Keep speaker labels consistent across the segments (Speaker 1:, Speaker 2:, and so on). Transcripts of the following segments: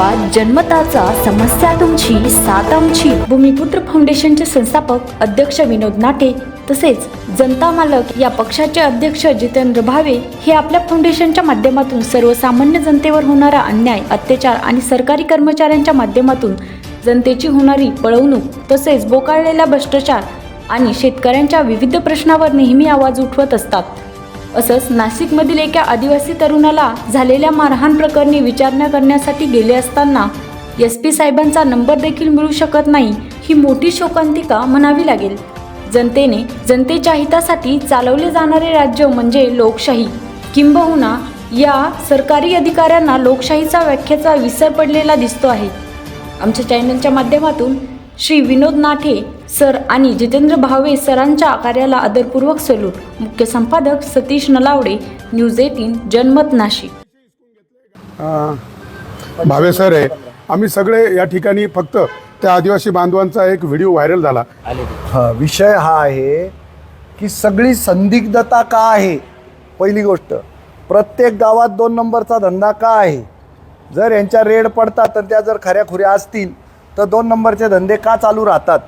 Speaker 1: गावात जन्मताचा समस्या तुमची सात आमची भूमिपुत्र फाउंडेशनचे संस्थापक अध्यक्ष विनोद नाटे तसेच जनता मालक या पक्षाचे अध्यक्ष जितेंद्र भावे हे आपल्या फाउंडेशनच्या माध्यमातून सर्वसामान्य जनतेवर होणारा अन्याय अत्याचार आणि सरकारी कर्मचाऱ्यांच्या माध्यमातून जनतेची होणारी पळवणूक तसेच बोकाळलेला भ्रष्टाचार आणि शेतकऱ्यांच्या विविध प्रश्नावर नेहमी आवाज उठवत असतात. असंच नाशिकमधील एका आदिवासी तरुणाला झालेल्या मारहाण प्रकरणी विचारणा करण्यासाठी गेले असताना एस पी साहेबांचा नंबर देखील मिळू शकत नाही ही मोठी शोकांतिका म्हणावी लागेल. जनतेने जनतेच्या हितासाठी चालवले जाणारे राज्य म्हणजे लोकशाही. किंबहुना या सरकारी अधिकाऱ्यांना लोकशाहीचा व्याख्याचा विसर पडलेला दिसतो आहे. आमच्या चॅनलच्या माध्यमातून श्री विनोद नाठे सर आणि जितेंद्र भावे सरांच्या कार्याला आदरपूर्वक सल्यूट मुख्य संपादक सतीश नलावडे न्यूज एटीन जनमत नाशिक.
Speaker 2: भावे सर आहे. आम्ही सगळे या ठिकाणी फक्त त्या आदिवासी बांधवांचा एक व्हिडिओ व्हायरल झाला.
Speaker 3: हा विषय हा आहे की सगळी संदिग्धता का आहे? पहिली गोष्ट. प्रत्येक गावात दोन नंबरचा धंदा का आहे? जर यांच्या रेड पडतात तर त्या जर खऱ्या खुऱ्या असतील तर दोन नंबरचे धंदे का चालू राहतात?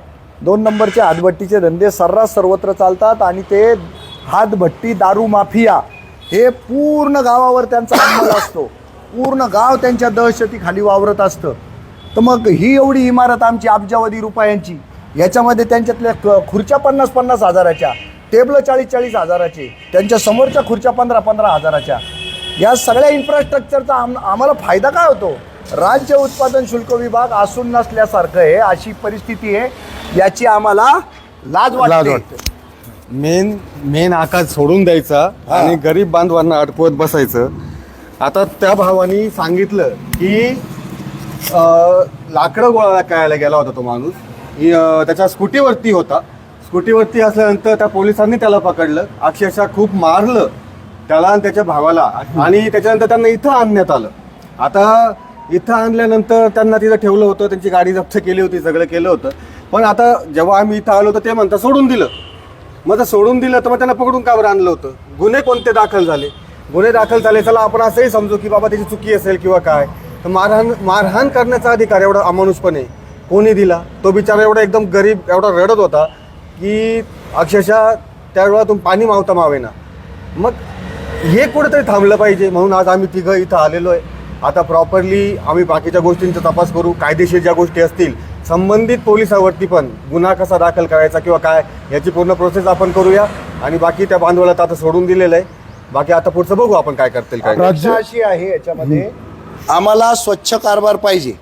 Speaker 3: दोन नंबरचे हातभट्टीचे धंदे सर्रास सर्वत्र चालतात आणि ते हातभट्टी दारू माफिया हे पूर्ण गावावर त्यांचा अंमल असतो. पूर्ण गाव त्यांच्या दहशतीखाली वावरत असतं. तर मग ही एवढी इमारत आमची अब्जावधी रुपयांची याच्यामध्ये त्यांच्यातल्या क- खुर्च्या पन्नास पन्नास हजाराच्या टेबलं चाळीस चाळीस हजाराचे त्यांच्या समोरच्या खुर्च्या पंधरा पंधरा हजाराच्या. या सगळ्या इन्फ्रास्ट्रक्चरचा आम आम्हाला फायदा काय होतो? राज्य उत्पादन शुल्क विभाग असून नसल्यासारखं आहे अशी परिस्थिती आहे याची आम्हाला लाज
Speaker 2: लाज
Speaker 3: वाटते.
Speaker 2: वाटते.
Speaker 4: मेन मेन आकाश सोडून द्यायचा आणि गरीब बांधवांना अडकवत बसायचं. आता त्या भावानी सांगितलं की अं, लाकडं गोळा करायला गेला होता तो माणूस. ही, अं, त्याच्या स्कूटीवरती होता. स्कूटीवरती असल्यानंतर त्या पोलिसांनी त्याला पकडलं. अक्षरशः खूप मारलं त्याला आणि त्याच्या भावाला. आणि त्याच्यानंतर त्यांना इथं आणण्यात आलं. आता इथं आणल्यानंतर त्यांना तिथं ठेवलं होतं त्यांची गाडी जप्त केली होती सगळं केलं होतं. पण आता जेव्हा आम्ही इथं आलो होतो ते म्हणता सोडून दिलं. मग जर सोडून दिलं तर मग त्यांना पकडून का बरं आणलं होतं. गुन्हे कोणते दाखल झाले? गुन्हे दाखल झाले चला आपण असंही समजू की बाबा त्याची चुकी असेल किंवा काय. तर मारहाण मारहाण करण्याचा अधिकार एवढा अमानुषपणे कोणी दिला? तो बिचारा एवढा एकदम गरीब एवढा रडत होता की अक्षरशः त्यावेळेला पाणी मावता मावेना. मग हे कुठेतरी थांबलं पाहिजे म्हणून आज आम्ही तिघं इथं आलेलो आहे. आता प्रॉपरली आम्ही बाकीच्या गोष्टींचा तपास करू कायदेशीर ज्या गोष्टी असतील संबंधित पोलिसावरती पण गुन्हा कसा दाखल करायचा किंवा काय याची पूर्ण प्रोसेस आपण करूया. आणि बाकी त्या बांधवाला तर आता सोडून दिलेलं आहे. बाकी आता पुढचं बघू आपण काय करतील काय
Speaker 2: राज्य-
Speaker 3: अशी आहे याच्यामध्ये. आम्हाला स्वच्छ कारभार पाहिजे.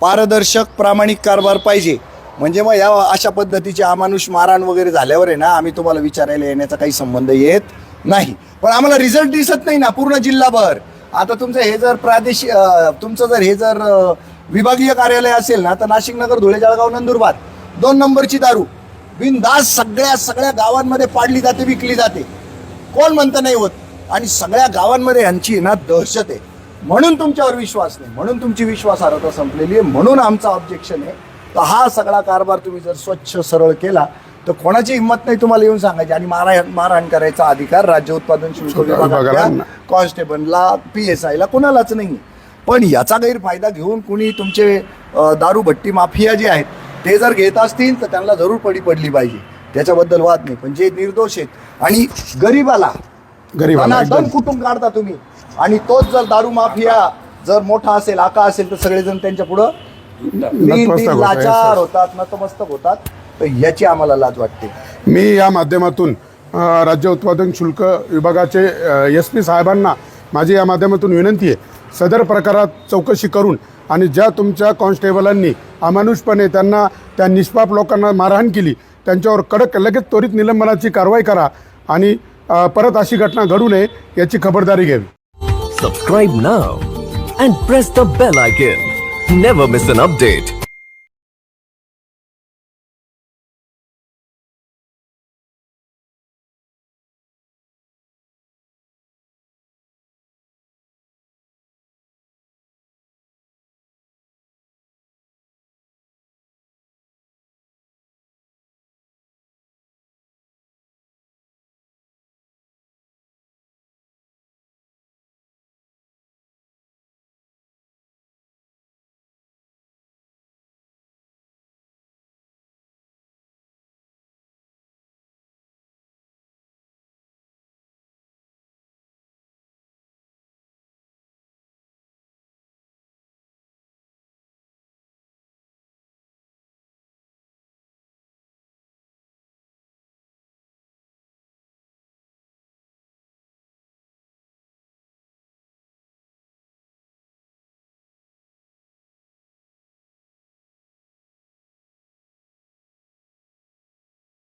Speaker 3: पारदर्शक प्रामाणिक कारभार पाहिजे. म्हणजे मग या अशा पद्धतीचे अमानुष मारहाण वगैरे झाल्यावर आहे ना आम्ही तुम्हाला विचारायला येण्याचा काही संबंध येत नाही. पण आम्हाला रिझल्ट दिसत नाही ना पूर्ण जिल्हाभर. आता तुमचं हे जर प्रादेशिक तुमचं जर हे जर विभागीय कार्यालय असेल ना तर नाशिक नगर धुळे जळगाव नंदुरबार दोन नंबरची दारू बिनदास सगळ्या सगळ्या गावांमध्ये पाडली जाते विकली जाते. कोण म्हणतं नाही होत. आणि सगळ्या गावांमध्ये यांची ना दहशत आहे. म्हणून तुमच्यावर विश्वास नाही. म्हणून तुमची विश्वासार्हता संपलेली आहे. म्हणून आमचा ऑब्जेक्शन आहे. तर हा सगळा कारभार तुम्ही जर स्वच्छ सरळ केला तर कोणाची हिंमत नाही तुम्हाला येऊन सांगायची. आणि मारहाण मारहाण करायचा अधिकार राज्य उत्पादन शुल्क
Speaker 2: विभागाला.
Speaker 3: कॉन्स्टेबलला पी एस आयला कोणालाच नाही. पण याचा गैरफायदा घेऊन कुणी तुमचे दारू भट्टी माफिया जे आहेत ते जर घेत असतील तर त्यांना जरूर पडी पडली पाहिजे. त्याच्याबद्दल वाद नाही. पण जे निर्दोष आहेत आणि गरीबाला
Speaker 2: गरीबाला एकदम.
Speaker 3: कुटुंब काढता तुम्ही आणि तोच जर दारू माफिया जर मोठा असेल आका असेल तर सगळेजण त्यांच्या पुढं लाचार होतात नतमस्तक होतात. याची आम्हाला लाज वाटते
Speaker 2: मी या माध्यमातून राज्य उत्पादन शुल्क विभागाचे एस पी साहेबांना माझी या माध्यमातून विनंती आहे सदर प्रकारात चौकशी करून आणि ज्या तुमच्या कॉन्स्टेबलांनी अमानुषपणे त्यांना त्या निष्पाप लोकांना मारहाण केली त्यांच्यावर कडक लगेच त्वरित निलंबनाची कारवाई करा आणि परत अशी घटना घडू नये याची खबरदारी घ्यावी
Speaker 5: Subscribe now and press the bell icon. Never miss an update.